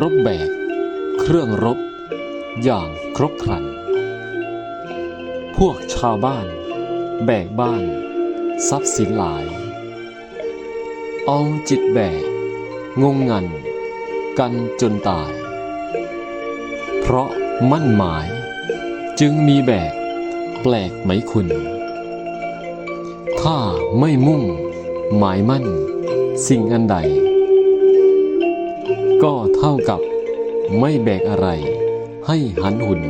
รบแบก เครื่องรบ อย่างครบครัน พวกชาวบ้าน แบกบ้าน ทรัพย์สินหลาย เอาจิตแบก งงงัน กันจนตาย เพราะมั่นหมาย จึงมีแบก แปลกไหมคุณ ถ้าไม่มุ่ง หมายมั่น สิ่งอันใด ก็เท่ากับไม่แบกอะไร ให้หันหุน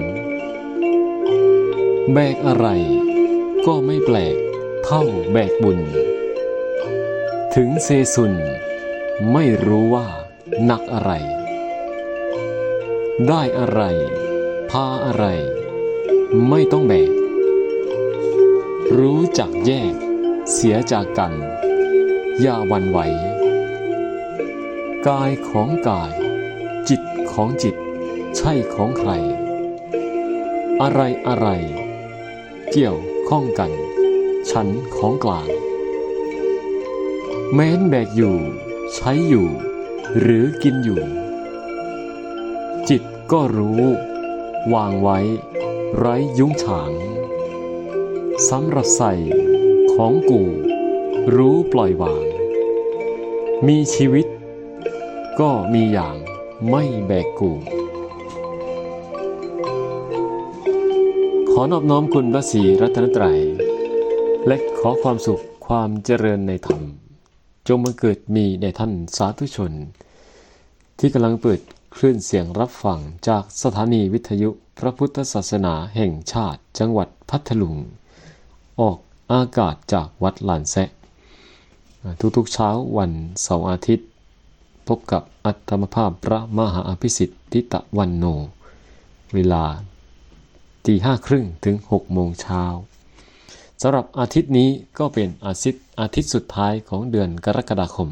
แบกอะไร ก็ไม่แปลกเท่าแบกบุญ ถึงเซซุน ไม่รู้ว่าหนักอะไร ได้อะไร พาอะไร ไม่ต้องแบก รู้จักแยก เสียจากกัน อย่าวันไหว กายของกาย จิตของจิต ใช่ของใคร อะไรอะไรเกี่ยวข้องกันฉันของกลาง แม้นแบกอยู่ ใช้อยู่ หรือกินอยู่ จิตก็รู้ วางไว้ ไร้ยุ้งฉางสำรับใส่ของกู รู้ปล่อยวาง มีชีวิต ก็มีอย่างไม่แบกกูขอนอบน้อมคุณพระศรีรัตนตรัย และขอความสุขความเจริญในธรรม จงมาเกิดมีในท่านสาธุชน ที่กำลังเปิดคลื่นเสียงรับฟังจากสถานีวิทยุพระพุทธศาสนาแห่งชาติจังหวัดพัทลุง ออกอากาศจากวัดลานแซะ ทุกๆเช้าวันเสาร์อาทิตย์ พบกับอัตมภาพพระมหาอภิสิทธิตะวันโน เวลาตีห้าครึ่งถึงหกโมงเช้าสำหรับอาทิตย์นี้ก็เป็นอาทิตย์อาทิตย์สุดท้ายของเดือนกรกฎาคม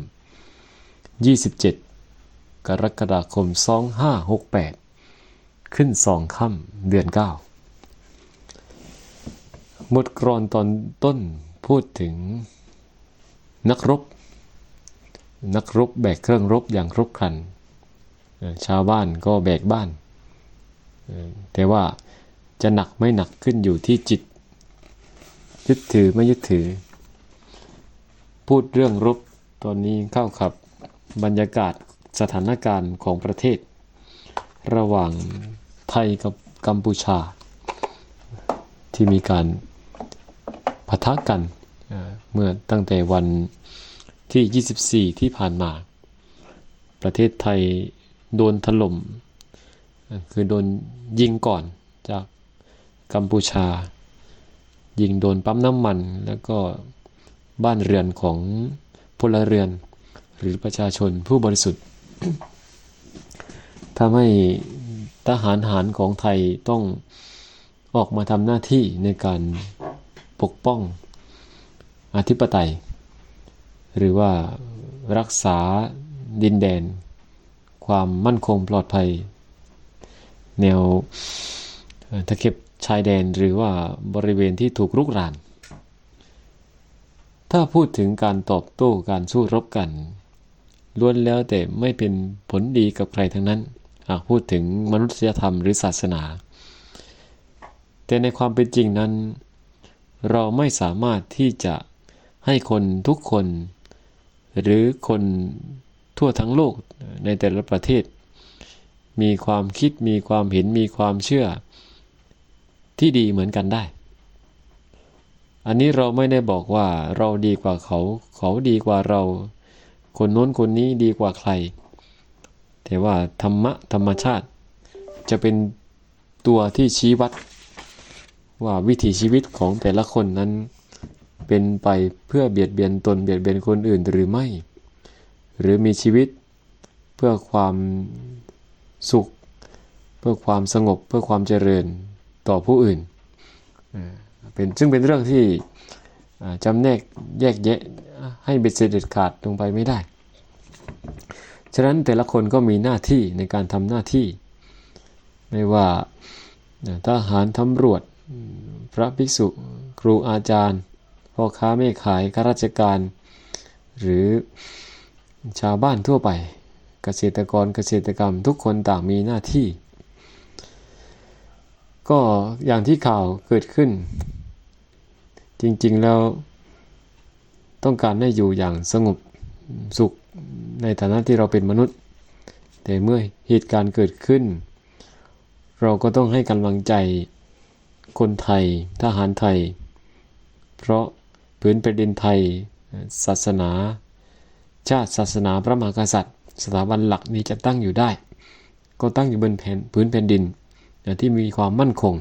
27 กรกฎาคม 2568 ขึ้นสองค่ำเดือน9บทกรอนตอนต้นพูดถึงนักรบ นักรบแบกเครื่องรบอย่างครบครันชาวบ้านก็แบกบ้าน แต่ว่าจะหนักไม่หนักขึ้นอยู่ที่จิต ยึดถือไม่ยึดถือ พูดเรื่องรบตอนนี้เข้าขับบรรยากาศสถานการณ์ของประเทศ ระหว่างไทยกับกัมพูชา ที่มีการปะทะกันเอ่อเมื่อตั้งแต่วัน ที่ 24 ที่ผ่านมา ประเทศไทยโดนถล่มเอ่อคือโดนยิงก่อนจากกัมพูชา ยิงโดนปั๊มน้ำมัน แล้วก็บ้านเรือนของพลเรือน หรือประชาชนผู้บริสุทธิ์ทำให้ทหารหารของไทยต้องออกมาทำหน้าที่ในการปกป้องอธิปไตย หรือว่ารักษาดินแดน ความมั่นคงปลอดภัย แนวตะเข็บชายแดนหรือว่าบริเวณที่ถูกรุกราน ถ้าพูดถึงการตอบโต้การสู้รบกันล้วนแล้วแต่ไม่เป็นผลดีกับใครทั้งนั้น หากพูดถึงมนุษยธรรมหรือศาสนา แต่ในความเป็นจริงนั้น เราไม่สามารถที่จะให้คนทุกคน หรือคนทั่วทั้งโลกในแต่ละประเทศ มีความคิดมีความเห็นมีความเชื่อที่ดีเหมือนกันได้ อันนี้เราไม่ได้บอกว่าเราดีกว่าเขา เขาดีกว่าเรา คนโน้นคนนี้ดีกว่าใคร แต่ว่าธรรมะธรรมชาติ จะเป็นตัวที่ชี้วัดว่าวิถีชีวิตของแต่ละคนนั้น เป็นไปเพื่อเบียดเบียนตนเบียดเบียนคนอื่นหรือไม่ หรือมีชีวิตเพื่อความสุข เพื่อความสงบเพื่อความเจริญต่อผู้อื่นเอ่อเป็นซึ่งเป็นเรื่องที่จำแนกแยกแยะให้เบ็ดเสร็จเด็ดขาดลงไปไม่ได้ ฉะนั้นแต่ละคนก็มีหน้าที่ในการทำหน้าที่ ไม่ว่าทหารตำรวจ พระภิกษุ ครูอาจารย์ พ่อค้าแม่ขายข้าราชการ หรือชาวบ้านทั่วไป เกษตรกรเกษตรกรรมทุกคนต่างมีหน้าที่ ก็อย่างที่ข่าวเกิดขึ้น จริงๆแล้วต้องการให้อยู่อย่างสงบสุขในฐานะที่เราเป็นมนุษย์ แต่เมื่อเหตุการณ์เกิดขึ้น เราก็ต้องให้กำลังใจคนไทยทหารไทย เพราะ พื้นแผ่นดินไทย ศาสนา ชาติศาสนาพระมหากษัตริย์ สถาบันหลักนี้จะตั้งอยู่ได้ ก็ตั้งอยู่บนแผ่นพื้นแผ่นดินที่มีความมั่นคง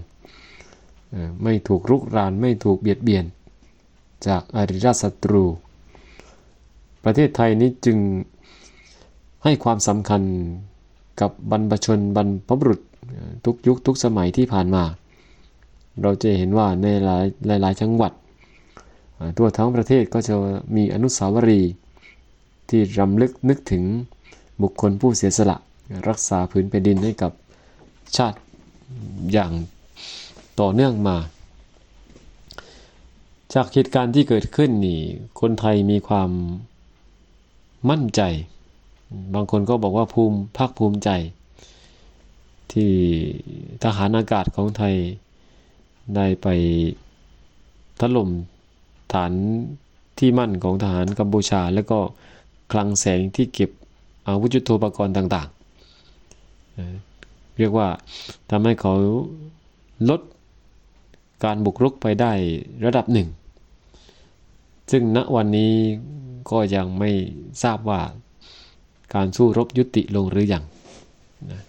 ไม่ถูกรุกรานไม่ถูกเบียดเบียน จากอริราชศัตรู ประเทศไทยนี้จึงให้ความสำคัญกับบรรพชนบรรพบุรุษทุกยุคทุกสมัยที่ผ่านมา เราจะเห็นว่าในหลายหลายจังหวัด ทั่วทั้งประเทศก็จะมีอนุสาวรีย์ที่รำลึกนึกถึงบุคคลผู้เสียสละรักษาพื้นแผ่นดินให้กับชาติอย่างต่อเนื่องมา จากเหตุการณ์ที่เกิดขึ้นนี่คนไทยมีความมั่นใจ บางคนก็บอกว่าภูมิภาคภูมิใจ ที่ทหารอากาศของไทยได้ไปถล่ม ฐานที่มั่นของทหารกัมพูชา แล้วก็คลังแสงที่เก็บอาวุธยุโทโธปกรณ์ต่างๆ เรียกว่าทำให้เขาลดการบุกรุกไปได้ระดับหนึ่ง ซึ่งณวันนี้ก็ยังไม่ทราบว่าการสู้รบยุติลงหรืออยังนะ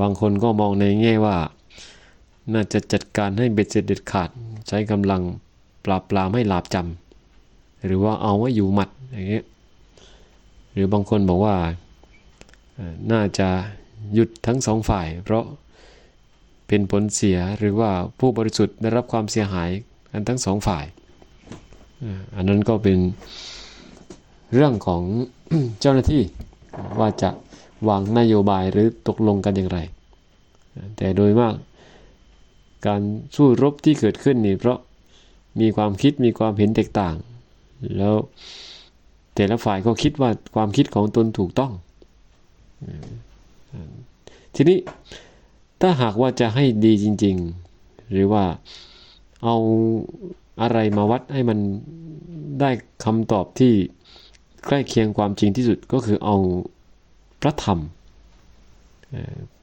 บางคนก็มองในแง่ว่า น่าจะจัดการให้เบ็ดเสร็จเด็ดขาดใช้กำลัง ปราบปรามให้หลาบจำหรือว่าเอาไว้อยู่หมัดอย่างเงี้ยหรือบางคนบอกว่าน่าจะหยุดทั้งสองฝ่าย เพราะเป็นผลเสียหรือว่าผู้บริสุทธิ์ได้รับความเสียหายกันทั้งสองฝ่าย อันนั้นก็เป็นเรื่องของเจ้าหน้าที่ว่าจะวางนโยบายหรือตกลงกันอย่างไร แต่โดยมากการสู้รบที่เกิดขึ้นนี่เพราะ มีความคิดมีความเห็นแตกต่าง แล้วแต่ละฝ่ายก็คิดว่าความคิดของตนถูกต้อง ทีนี้ถ้าหากว่าจะให้ดีจริง ๆ หรือว่าเอาอะไรมาวัดให้มันได้คำตอบที่ใกล้เคียงความจริงที่สุดก็คือเอาพระธรรม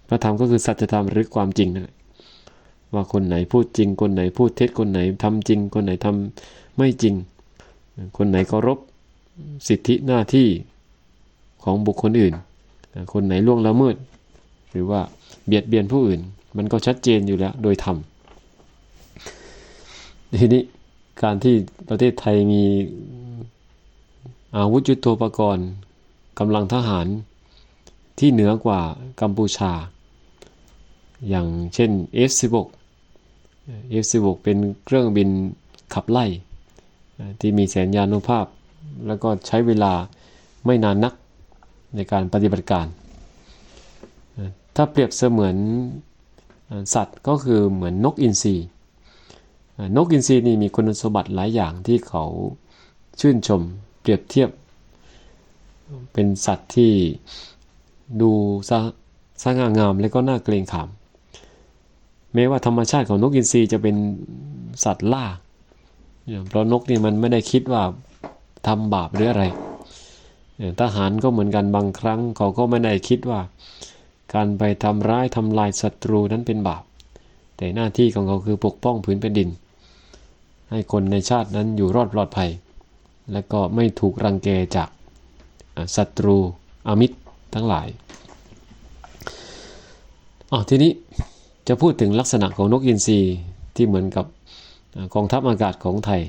พระธรรมก็คือสัจธรรมหรือความจริงนั่นแหละ ว่าคนไหนพูดจริง คนไหนพูดเท็จ คนไหนทำจริง คนไหนทำไม่จริง คนไหนเคารพสิทธิหน้าที่ของบุคคลอื่น คนไหนล่วงละเมิด หรือว่าเบียดเบียนผู้อื่น มันก็ชัดเจนอยู่แล้วโดยธรรมทีนี้การที่ประเทศไทยมีอาวุธยุโทโธปกรณ์กำลังทหารที่เหนือกว่ากัมพูชา อย่างเช่น F16 F16 เป็นเครื่องบินขับไล่ ที่มีแสนยานุภาพ แล้วก็ใช้เวลาไม่นานนักในการปฏิบัติการ ถ้าเปรียบเสมือนสัตว์ก็คือเหมือนนกอินทรีนกอินทรีนี่มีคุณสมบัติหลายอย่างที่เขาชื่นชมเปรียบเทียบ เป็นสัตว์ที่ดูสง่างามและก็น่าเกรงขาม แม้ว่าธรรมชาติของนกอินทรีจะเป็นสัตว์ล่าเพราะนกนี่มันไม่ได้คิดว่าทำบาปหรืออะไรทหารก็เหมือนกันบางครั้งเขาก็ไม่ได้คิดว่า การไปทำร้ายทำลายศัตรูนั้นเป็นบาป แต่หน้าที่ของเขาคือปกป้องผืนแผ่นดิน ให้คนในชาตินั้นอยู่รอดปลอดภัย และก็ไม่ถูกรังแกจากศัตรูอมิตรทั้งหลายอ๋อทีนี้ จะพูดถึงลักษณะของนกอินทรีที่เหมือนกับกองทัพอากาศของไทย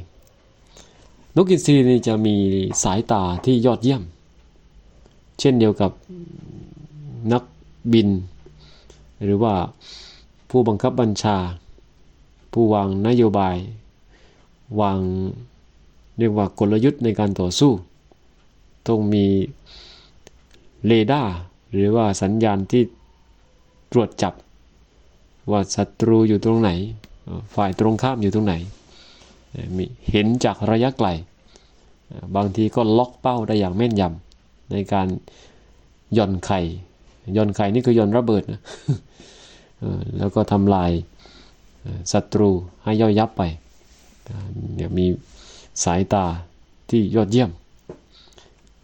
นกอินทรีนี่จะมีสายตาที่ยอดเยี่ยม เช่นเดียวกับนักบิน หรือว่าผู้บังคับบัญชา ผู้วางนโยบาย วางเรียกว่ากลยุทธ์ในการต่อสู้ ต้องมีเรดาร์หรือว่าสัญญาณที่ตรวจจับ ว่าศัตรูอยู่ตรงไหน ฝ่ายตรงข้ามอยู่ตรงไหน มีเห็นจากระยะไกล บางทีก็ล็อกเป้าได้อย่างแม่นยำในการย่อนไข่ย่อนไข่นี่คือย่อนระเบิดนะแล้วก็ทำลายศัตรูให้ย่อยยับไปเนี่ยมีสายตาที่ยอดเยี่ยม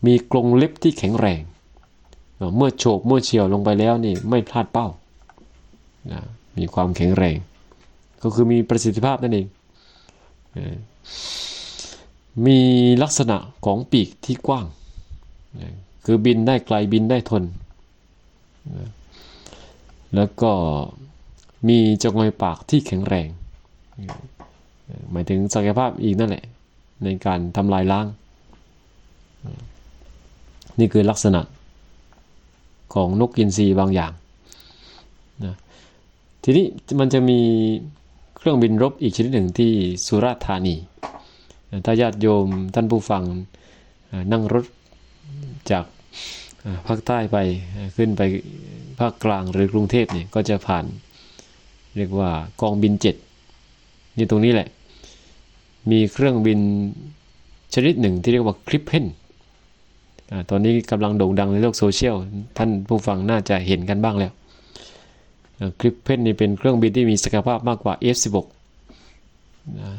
มีกรงเล็บที่แข็งแรงเอ่อเมื่อโฉบเมื่อเฉียวลงไปแล้วนี่ไม่พลาดเป้านะ มีความแข็งแรง ก็คือมีประสิทธิภาพนั่นเอง มีลักษณะของปีกที่กว้าง คือบินได้ไกลบินได้ทน แล้วก็มีจงอยปากที่แข็งแรง หมายถึงศักยภาพอีกนั่นแหละ ในการทำลายล้าง นี่คือลักษณะของนกกินซีบางอย่าง ทีนี้มันจะมีเครื่องบินรบอีกชนิดหนึ่งที่สุราษฎร์ธานี ถ้าญาติโยมท่านผู้ฟังนั่งรถจากภาคใต้ไปขึ้นไปภาคกลางหรือกรุงเทพเนี่ยก็จะผ่านเรียกว่ากองบินเจ็ดนี่ตรงนี้แหละ มีเครื่องบินชนิดหนึ่งที่เรียกว่าคลิปเพนตอนนี้กำลังโด่งดังในโลกโซเชียล ท่านผู้ฟังน่าจะเห็นกันบ้างแล้ว คลิปเพนนี่เป็นเครื่องบินที่มีศักยภาพมากกว่า F16 นะ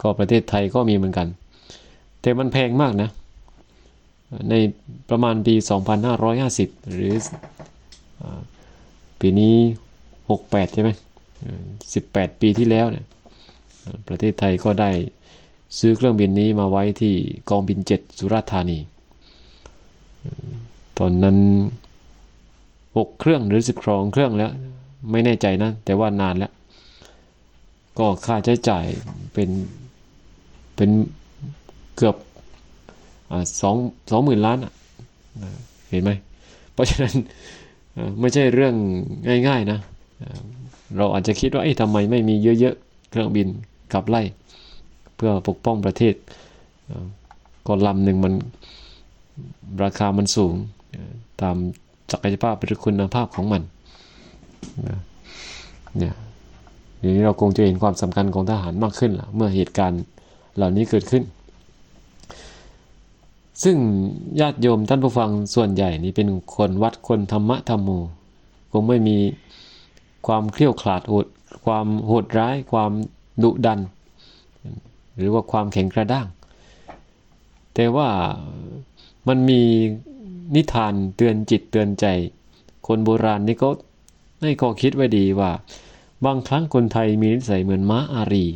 ก็ประเทศไทยก็มีเหมือนกัน แต่มันแพงมากนะ ในประมาณปี 2550 หรืออ่าปีนี้ 68 ใช่ไหม 18 ปีที่แล้วเนี่ยประเทศไทยก็ได้ซื้อเครื่องบินนี้มาไว้ที่กองบิน 7 สุราษฎร์ธานี ตอนนั้น 6 เครื่องหรือ 12 เครื่องแล้ว ไม่แน่ใจนะ แต่ว่านานแล้ว ก็ค่าใช้จ่ายเป็นเป็นเกือบอสองสองหมื่นล้านอะอ่าเห็นไหม เพราะฉะนั้นไม่ใช่เรื่องง่าย ๆนะ เราอาจจะคิดว่าเอ๊ะทำไมไม่มีเยอะๆ เครื่องบินขับไล่ เพื่อปกป้องประเทศก็ลำหนึ่งมันราคามันสูงตาม ศักยภาพหรือคุณภาพของมันนะเนี่ยเดี๋ยวนี้เราคงจะเห็นความสำคัญของทหารมากขึ้นละเมื่อเหตุการณ์เหล่านี้เกิดขึ้น ซึ่งญาติโยมท่านผู้ฟังส่วนใหญ่นี่เป็นคนวัดคนธรรมะธรรมโมคงไม่มีความเครียวขลาดโหดความโหดร้าย ความดุดัน หรือว่าความแข็งกระด้าง แต่ว่า มันมีนิทานเตือนจิตเตือนใจ คนโบราณนี่ก็ให้ข้อคิดไว้ดีว่า บางครั้งคนไทยมีนิสัยเหมือนม้าอารี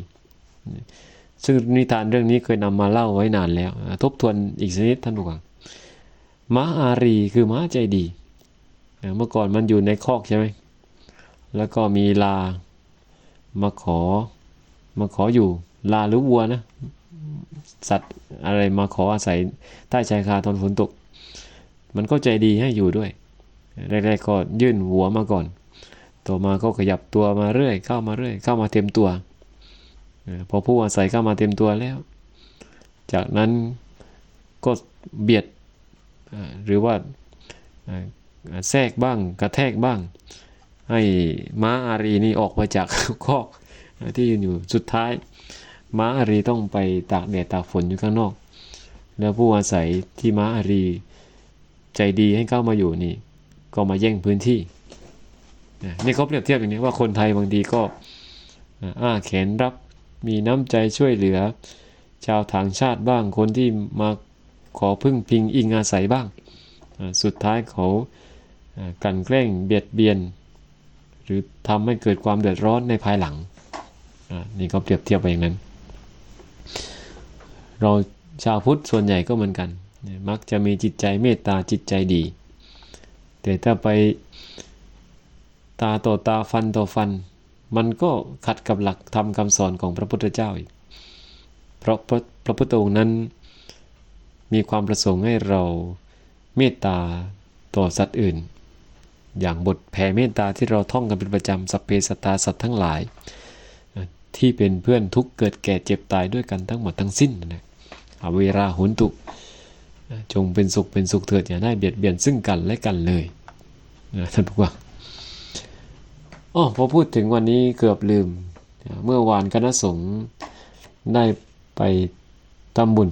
ซึ่งนิทานเรื่องนี้เคยนำมาเล่าไว้นานแล้ว ทบทวนอีกสักนิดท่านผู้ฟังม้าอารีคือม้าใจดี เมื่อก่อนมันอยู่ในคอกใช่ไหม แล้วก็มีลา มาขอ มาขออยู่ ลาหรือวัวนะ สัตว์อะไรมาขออาศัยใต้ชายคาตอนฝนตก มันก็ใจดีให้อยู่ด้วยแรกๆก็ยื่นหัวมาก่อน ต่อมาก็ขยับตัวมาเรื่อย เข้ามาเรื่อย เข้ามาเต็มตัว พอผู้อาศัยเข้ามาเต็มตัวแล้ว จากนั้นก็เบียดหรือว่าอ่าแทรกบ้างกระแทกบ้าง ให้ม้าอารีนี่ออกมาจากคอกที่ยืนอยู่สุดท้าย ม้าอารีต้องไปตากแดดตากฝนอยู่ข้างนอก แล้วผู้อาศัยที่ม้าอารีใจดีให้เข้ามาอยู่นี่ ก็มาแย่งพื้นที่นี่เขาเปรียบเทียบอย่างนี้ว่าคนไทยบางทีก็อ้าแขนรับมีน้ำใจช่วยเหลือ ชาวต่างชาติบ้างคนที่มาขอพึ่งพิงอิงอาศัยบ้าง สุดท้ายเขากันแกล้งเบียดเบียน หรือทำให้เกิดความเดือดร้อนในภายหลังนี่เขาเปรียบเทียบไปอย่างนั้น เราชาวพุทธส่วนใหญ่ก็เหมือนกัน มักจะมีจิตใจเมตตาจิตใจดี แต่ถ้าไปตาต่อตาฟันต่อฟัน มันก็ขัดกับหลักธรรมคำสอนของพระพุทธเจ้าอีก เพราะพระพระพุทธองค์นั้นมีความประสงค์ให้เราเมตตาต่อสัตว์อื่น อย่างบทแผ่เมตตาที่เราท่องกันเป็นประจำสัพเพสัตตาสัตว์ทั้งหลาย ที่เป็นเพื่อนทุกข์เกิดแก่เจ็บตายด้วยกันทั้งหมดทั้งสิ้นนะอเวราหุนตุ จงเป็นสุขเป็นสุขเถิดอย่าได้เบียดเบียนซึ่งกันและกันเลยนะท่านผู้ฟังอ๋อพอพูดถึงวันนี้เกือบลืม เมื่อวานคณะสงฆ์ได้ไปทำบุญ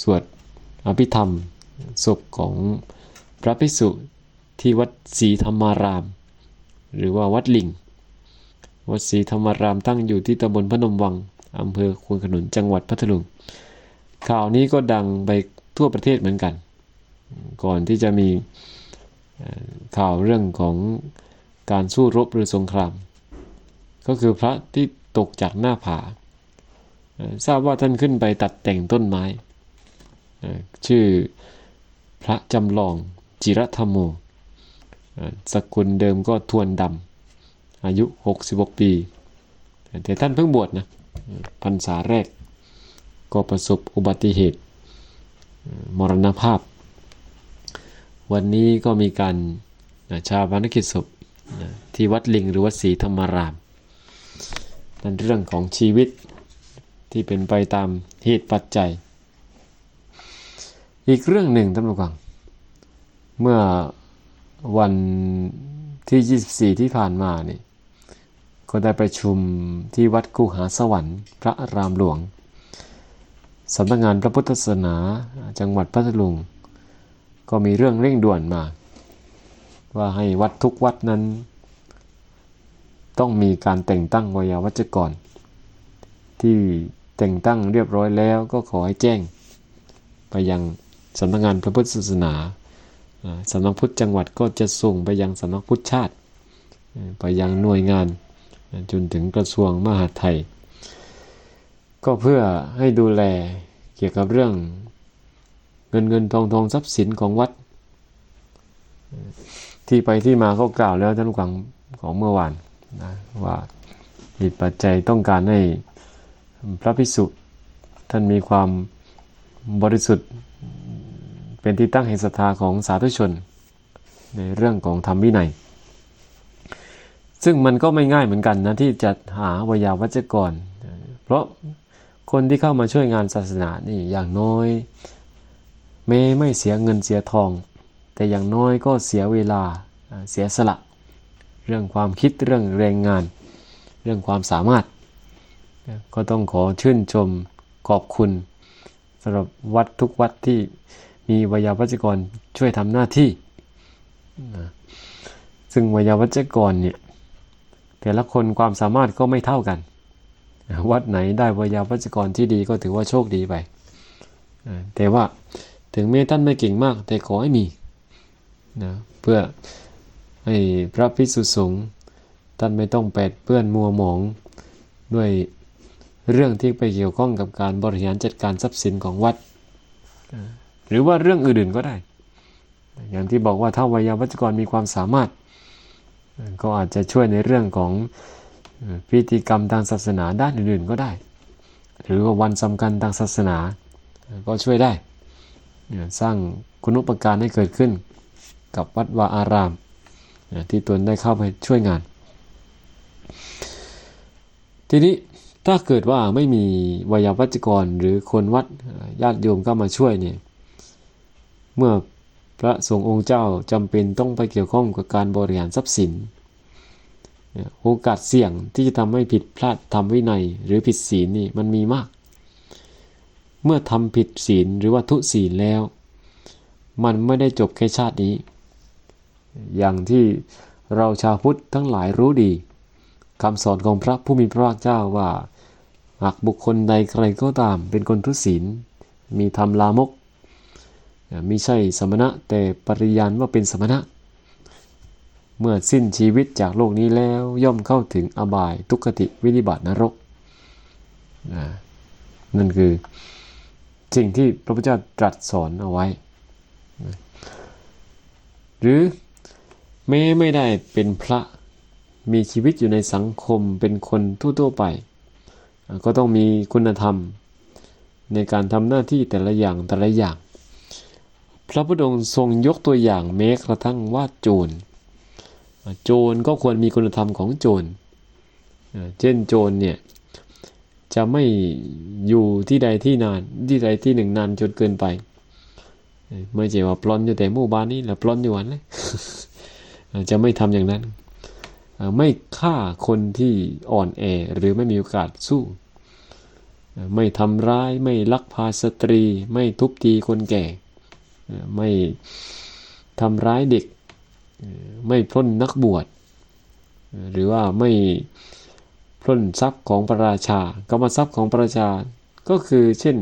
สวดอภิธรรมศพของพระภิกษุที่วัดศรีธรรมาราม หรือว่าวัดลิง วัดศรีธรรมารามตั้งอยู่ที่ตำบลพนมวังอำเภอควนขนุนจังหวัดพัทลุงข่าวนี้ก็ดังไปทั่วประเทศเหมือนกัน ก่อนที่จะมีข่าวเรื่องของการสู้รบหรือสงคราม ก็คือพระที่ตกจากหน้าผา ทราบว่าท่านขึ้นไปตัดแต่งต้นไม้ ชื่อพระจำลองจิรธรรมโมสกุลเดิมก็ทวนดำ อายุ 66 ปี แต่ท่านเพิ่งบวชนะพรรษาแรกก็ประสบอุบัติเหตุ มรณภาพ วันนี้ก็มีการชาวนกิจศพที่วัดลิงหรือวัดศรีธรรมารามนั่นเรื่องของชีวิตที่เป็นไปตามเหตุปัจจัย อีกเรื่องหนึ่งท่านผู้ฟัง เมื่อวันที่ 24 ที่ผ่านมานี่ ก็ได้ประชุมที่วัดกูหาสวรรค์ พระรามหลวงสำนักงานพระพุทธศาสนาจังหวัดพัทลุง ก็มีเรื่องเร่งด่วนมา ว่าให้วัดทุกวัดนั้น ต้องมีการแต่งตั้งวิยาวัจกร ที่แต่งตั้งเรียบร้อยแล้วก็ขอให้แจ้ง ไปยังสำนักงานพระพุทธศาสนาสำนักพุทธจังหวัดก็จะส่งไปยังสำนักพุทธชาติ ไปยังหน่วยงาน จนถึงกระทรวงมหาดไทย ก็เพื่อให้ดูแลเกี่ยวกับเรื่องเงินเงินทองทองทรัพย์สินของวัด ที่ไปที่มาก็กล่าวแล้วท่านกังของเมื่อวานนะว่าเหตุปัจจัยต้องการให้พระพิสุท่านมีความบริสุทธิ์เป็นที่ตั้งแห่งศรัทธาของสาธุชน ในเรื่องของธรรมวินัย ซึ่งมันก็ไม่ง่ายเหมือนกันนะที่จะหาวยาวัจกร เพราะคนที่เข้ามาช่วยงานศาสนานี่อย่างน้อยไม่ไม่เสียเงินเสียทอง แต่อย่างน้อยก็เสียเวลาเสียสละ เรื่องความคิดเรื่องแรงงาน เรื่องความสามารถ ก็ต้องขอชื่นชมขอบคุณสำหรับวัดทุกวัดที่มีวิยาวัจกรช่วยทำหน้าที่ ซึ่งวิยาวัจกรเนี่ย แต่ละคนความสามารถก็ไม่เท่ากัน วัดไหนได้วิยาวัจกรที่ดีก็ถือว่าโชคดีไป แต่ว่าถึงแม้ท่านไม่เก่งมาก แต่ขอให้มีนะเพื่อให้พระพิสุสงฆ์ท่านไม่ต้องแปดเปื้อนมัวหมองด้วยเรื่องที่ไปเกี่ยวข้องกับการบริหารจัดการทรัพย์สินของวัด หรือว่าเรื่องอื่นๆก็ได้ อย่างที่บอกว่าถ้าวิยาวัจกรมีความสามารถ ก็อาจจะช่วยในเรื่องของพิธีกรรมทางศาสนาด้านอื่นๆก็ได้ หรือว่าวันสำคัญทางศาสนาก็ช่วยได้ สร้างคุณุปการให้เกิดขึ้นกับวัดวาอาราม ที่ตนได้เข้าไปช่วยงาน ทีนี้ถ้าเกิดว่าไม่มีวิยาวัจกรหรือคนวัดญาติโยมก็มาช่วยเนี่ยเมื่อ พระสงฆ์องค์เจ้าจำเป็นต้องไปเกี่ยวข้องกับการบริหารทรัพย์สิน โอกาสเสี่ยงที่จะทำให้ผิดพลาดทำวินัยหรือผิดศีลนี่มันมีมาก เมื่อทำผิดศีลหรือว่าทุศีลแล้ว มันไม่ได้จบแค่ชาตินี้ อย่างที่เราชาวพุทธทั้งหลายรู้ดีคำสอนของพระผู้มีพระภาคเจ้าว่าหากบุคคลใดใครก็ตามเป็นคนทุศีล มีธรรมลามก ไม่ใช่สมณะแต่ปริยานว่าเป็นสมณะ เมื่อสิ้นชีวิตจากโลกนี้แล้วย่อมเข้าถึงอบายทุกขติวินิบาตนรกนั่นคือสิ่งที่พระพุทธเจ้าตรัสสอนเอาไว้ หรือแม้ไม่ได้เป็นพระมีชีวิตอยู่ในสังคมเป็นคนทั่วๆไป ก็ต้องมีคุณธรรมในการทำหน้าที่แต่ละอย่างแต่ละอย่าง พระพุทธองค์ทรงยกตัวอย่างแม้กระทั่งว่าโจร โจรก็ควรมีคุณธรรมของโจร เช่นโจรเนี่ยจะไม่อยู่ที่ใดที่นานที่ใดที่หนึ่งนานจนเกินไป ไม่ใช่ว่าปล้นอยู่แต่หมู่บ้านนี้แล้วปล้นอยู่วันเลยจะไม่ทำอย่างนั้น ไม่ฆ่าคนที่อ่อนแอหรือไม่มีโอกาสสู้ ไม่ทำร้ายไม่ลักพาสตรี ไม่ทุบตีคนแก่ ไม่ทำร้ายเด็ก ไม่พล้นนักบวช หรือว่าไม่พล้นทรัพย์ของประราชากรรมทรัพย์ของประราชา ก็คือเช่น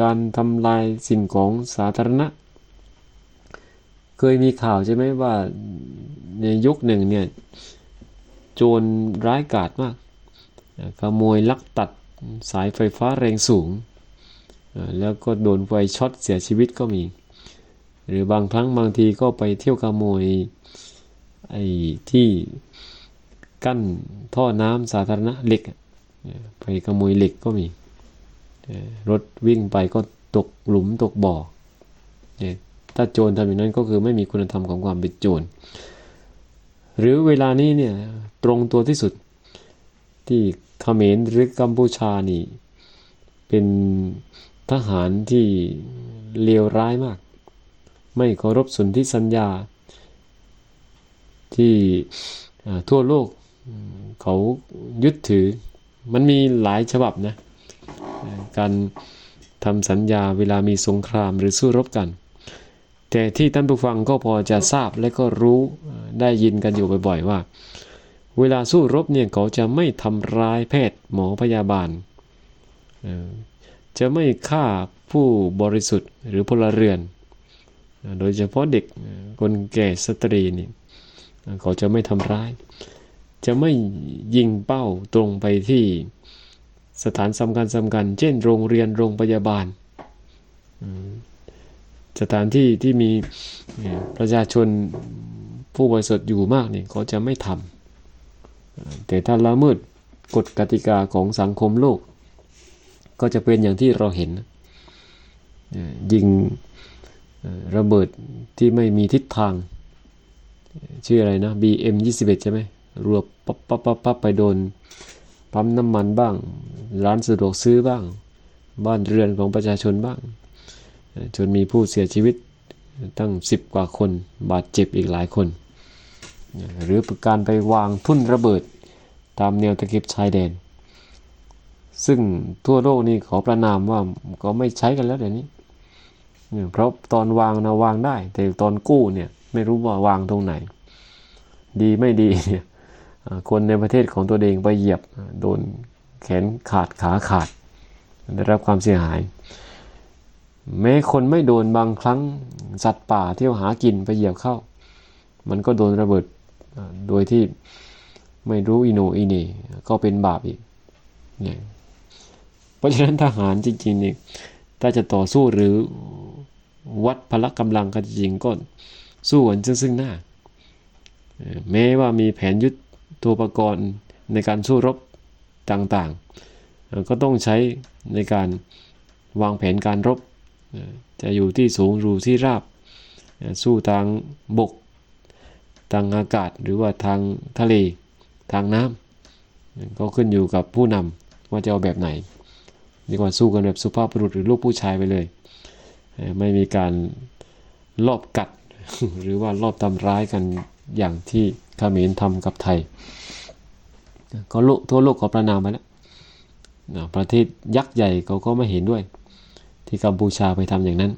การทำลายสิ่งของสาธารณะ เคยมีข่าวใช่ไหมว่าในยุคหนึ่งเนี่ยโจรร้ายกาจมากขโมยลักตัดสายไฟฟ้าแรงสูง แล้วก็โดนไฟช็อตเสียชีวิตก็มี หรือบางครั้งบางทีก็ไปเที่ยวขโมยไอ้ที่กั้นท่อน้ำสาธารณะเหล็ก ไปขโมยเหล็กก็มี รถวิ่งไปก็ตกหลุมตกบ่อถ้าโจรทำอย่างนั้นก็คือไม่มีคุณธรรมของความเป็นโจร หรือเวลานี้เนี่ยตรงตัวที่สุดที่เขมรหรือกัมพูชานี่เป็น ทหารที่เลวร้ายมาก ไม่เคารพสนธิสัญญา ที่ทั่วโลกเขายึดถือ มันมีหลายฉบับนะ การทำสัญญาเวลามีสงครามหรือสู้รบกัน แต่ที่ท่านผู้ฟังก็พอจะทราบและก็รู้ได้ยินกันอยู่บ่อยๆว่า เวลาสู้รบเนี่ยเขาจะไม่ทำร้ายแพทย์หมอพยาบาล จะไม่ฆ่าผู้บริสุทธิ์หรือพลเรือน โดยเฉพาะเด็กคนแก่สตรีนี่เขาจะไม่ทำร้าย จะไม่ยิงเป้าตรงไปที่สถานสำคัญสำคัญ เช่น โรงเรียนโรงพยาบาล สถานที่ที่มีประชาชนผู้บริสุทธิ์อยู่มากนี่เขาจะไม่ทำแต่ถ้าละเมิดกฎกติกาของสังคมโลก ก็จะเป็นอย่างที่เราเห็นยิงระเบิดที่ไม่มีทิศทาง ชื่ออะไรนะ BM 21ใช่ไหมรวบปั๊บปั๊บปั๊บปั๊บไปโดนปั๊มน้ำมันบ้าง ร้านสะดวกซื้อบ้าง บ้านเรือนของประชาชนบ้าง จนมีผู้เสียชีวิตตั้ง 10 กว่าคนบาดเจ็บอีกหลายคน หรือการไปวางทุ่นระเบิดตามแนวตะเข็บชายแดน ซึ่งทั่วโลกนี่ขอประนามว่าก็ไม่ใช้กันแล้วเดี๋ยวนี้เพราะตอนวางนะวางได้ แต่ตอนกู้เนี่ยไม่รู้ว่าวางตรงไหน ดีไม่ดีเนี่ยคนในประเทศของตัวเองไปเหยียบโดนแขนขาดขาขาด ได้รับความเสียหาย แม้คนไม่โดนบางครั้งสัตว์ป่าเที่ยวหากินไปเหยียบเข้า มันก็โดนระเบิดโดยที่ไม่รู้อิโนอินีก็เป็นบาปอีกเนี่ย ราะฉะนั้นทหารจริงๆนี่ถ้าจะต่อสู้หรือวัดพละกำลังกันจริงก็สู้กันซึ่งซึ่งหน้า แม้ว่ามีแผนยุทธโปกรณ์ในการสู้รบต่างๆ ก็ต้องใช้ในการวางแผนการรบ จะอยู่ที่สูงหรือที่ราบ สู้ทางบก ทางอากาศหรือว่าทางทะเล ทางน้ำก็ขึ้นอยู่กับผู้นำว่าจะเอาแบบไหน ดีกว่าสู้กันแบบสุภาพบุรุษหรือลูกผู้ชายไปเลย ไม่มีการลอบกัด หรือว่าลอบทำร้ายกันอย่างที่เขมรทำกับไทย ก็โลกทั่วโลกเขาประนามไปแล้วประเทศยักษ์ใหญ่เขาก็ไม่เห็นด้วย ที่กัมพูชาไปทำอย่างนั้น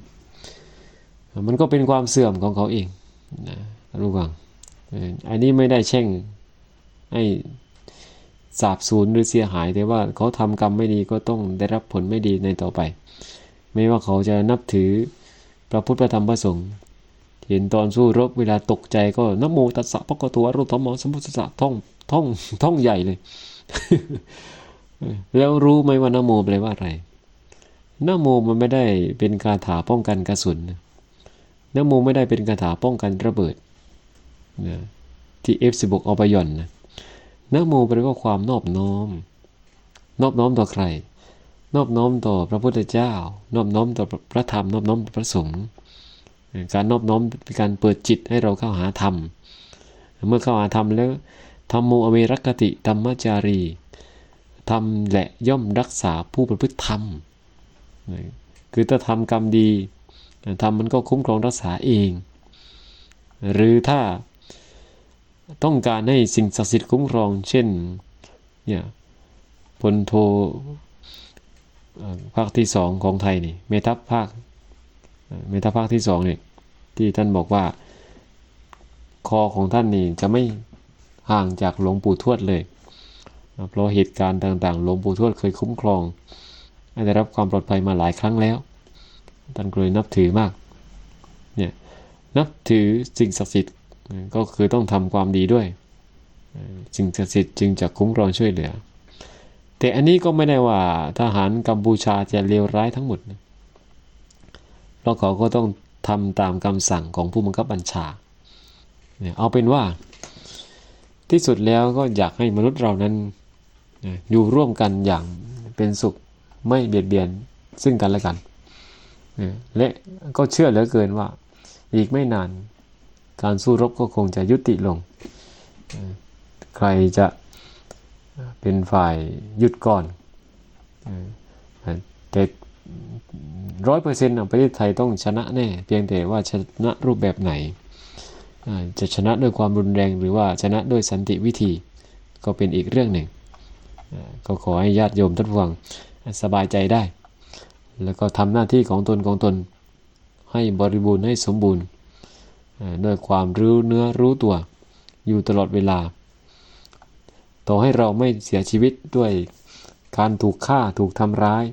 มันก็เป็นความเสื่อมของเขาเองนะรู้บ้างอันนี้ไม่ได้แช่งให้ สาบสูญหรือเสียหายแต่ว่าเขาทำกรรมไม่ดีก็ต้องได้รับผลไม่ดีในต่อไป ไม่ว่าเขาจะนับถือพระพุทธธรรมพระสงฆ์เห็นตอนสู้รบเวลาตกใจก็นโมตัสสะพระกตัวรุตมสมุทสะท่องท่องท่องใหญ่เลย แล้วรู้ไหมว่านโมแปลว่าอะไรนโมมันไม่ได้เป็นคาถาป้องกันกระสุนนโมไม่ได้เป็นคาถาป้องกันระเบิดนะที่ F16 เอาไปหย่อนนะ นะโมแปลว่าความนอบน้อม นอบน้อมต่อใคร นอบน้อมต่อพระพุทธเจ้า นอบน้อมต่อพระธรรม นอบน้อมต่อพระสงฆ์การนอบน้อมเป็นการเปิดจิตให้เราเข้าหาธรรม เมื่อเข้าหาธรรมแล้วธรรมโมอเวรกติธรรมจารีธรรมแหละย่อมรักษาผู้ประพฤติธรรม คือถ้าทำกรรมดีธรรมมันก็คุ้มครองรักษาเอง หรือถ้า ต้องการให้สิ่งศักดิ์สิทธิ์คุ้มครอง เช่นเนี่ยพลโทภาคที่สองของไทยนี่เมทัพภาคเมทัพภาคที่สองเนี่ยที่ท่านบอกว่า คอของท่านนี่จะไม่ห่างจากหลวงปู่ทวดเลยเพราะเหตุการณ์ต่างๆ หลวงปู่ทวดเคยคุ้มครองได้รับความปลอดภัยมาหลายครั้งแล้วท่านก็เลยนับถือมากเนี่ยนับถือสิ่งศักดิ์สิทธิ์ ก็คือต้องทำความดีด้วยสิ่งศักดิ์สิทธิ์จึงจะคุ้มครองช่วยเหลือ แต่อันนี้ก็ไม่ได้ว่าทหารกัมพูชาจะเลวร้ายทั้งหมดนะเพราะเขาก็ต้องทำตามคำสั่งของผู้บังคับบัญชาเอาเป็นว่าที่สุดแล้วก็อยากให้มนุษย์เรานั้นอยู่ร่วมกันอย่างเป็นสุขไม่เบียดเบียนซึ่งกันและกัน และก็เชื่อเหลือเกินว่าอีกไม่นาน การสู้รบก็คงจะยุติลง ใครจะเป็นฝ่ายหยุดก่อนแต่ร้อยเปอร์เซ็นต์ประเทศไทยต้องชนะแน่ เพียงแต่ว่าชนะรูปแบบไหน จะชนะด้วยความรุนแรงหรือว่าชนะด้วยสันติวิธีก็เป็นอีกเรื่องหนึ่ง ก็ขอให้ญาติโยมท่านฟังสบายใจได้ แล้วก็ทำหน้าที่ของตนของตนให้บริบูรณ์ให้สมบูรณ์ ด้วยความรู้เนื้อรู้ตัว อยู่ตลอดเวลา ต่อให้เราไม่เสียชีวิตด้วยการถูกฆ่าถูกทำร้าย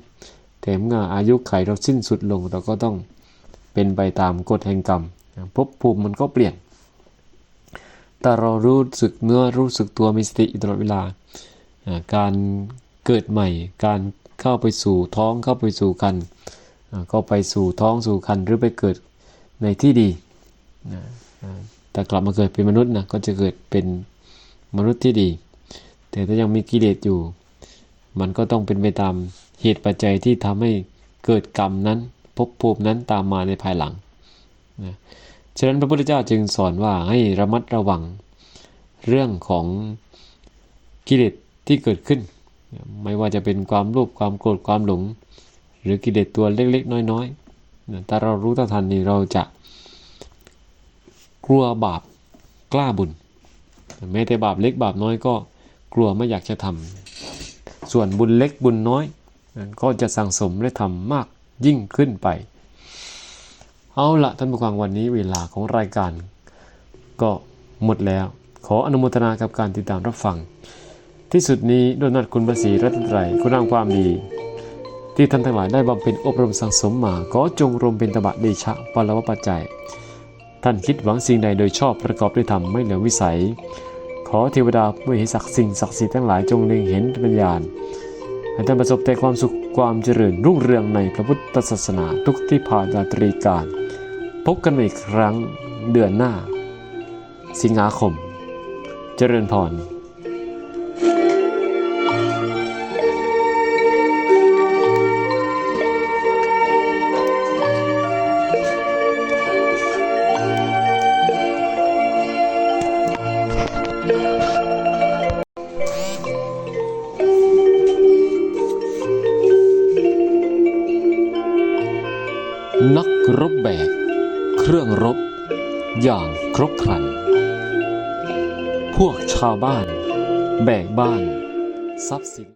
แต่เมื่ออายุไขเราสิ้นสุดลงเราก็ต้องเป็นไปตามกฎแห่งกรรมภพภูมิมันก็เปลี่ยนแต่เรารู้สึกเนื้อรู้สึกตัวมีสติตลอดเวลา การเกิดใหม่ การเข้าไปสู่ท้องเข้าไปสู่คัน ก็ไปสู่ท้องสู่คันหรือไปเกิดในที่ดี นะแต่กลับมาเกิดเป็นมนุษย์นะก็จะเกิดเป็นมนุษย์ที่ดี แต่ถ้ายังมีกิเลสอยู่ มันก็ต้องเป็นไปตามเหตุปัจจัยที่ทำให้เกิดกรรมนั้นภพภูมินั้นตามมาในภายหลังนะฉะนั้นพระพุทธเจ้าจึงสอนว่าให้ระมัดระวังเรื่องของกิเลสที่เกิดขึ้น ไม่ว่าจะเป็นความโลภความโกรธความหลง หรือกิเลสตัวเล็กๆ น้อยๆถ้าเรารู้เท่าทันนี่เราจะ กลัวบาปกล้าบุญ แม้แต่บาปเล็กบาปน้อยก็กลัวไม่อยากจะทำส่วนบุญเล็กบุญน้อยก็จะสั่งสมและทำมากยิ่งขึ้นไป เอาละท่านผู้ฟังวันนี้เวลาของรายการ ก็หมดแล้ว ขออนุโมทนากับการติดตามรับฟัง ที่สุดนี้ด้วยนัดคุณประสีรัตนตรคุณงามความดี ที่ท่านทั้งหลายได้บำเพ็ญอบรมสังสมมาขอจงรวมเป็นตบะเดชะปรวปัจจัย ท่านคิดหวังสิ่งใดโดยชอบประกอบด้วยธรรมไม่เหลือวิสัย ขอเทวดาผู้เห้ศักดิ์สิ่งศักดิ์สิทธิ์ทั้งหลายจงเล็งเห็นเป็นญาณให้ท่านประสบแต่ความสุขความเจริญรุ่งเรืองในพระพุทธศาสนาทุกที่ผ่านราตรีการ พบกันใหม่อีกครั้งเดือนหน้า สิงหาคม เจริญพราวบ้าน แบกบ้าน ทรัพย์สิน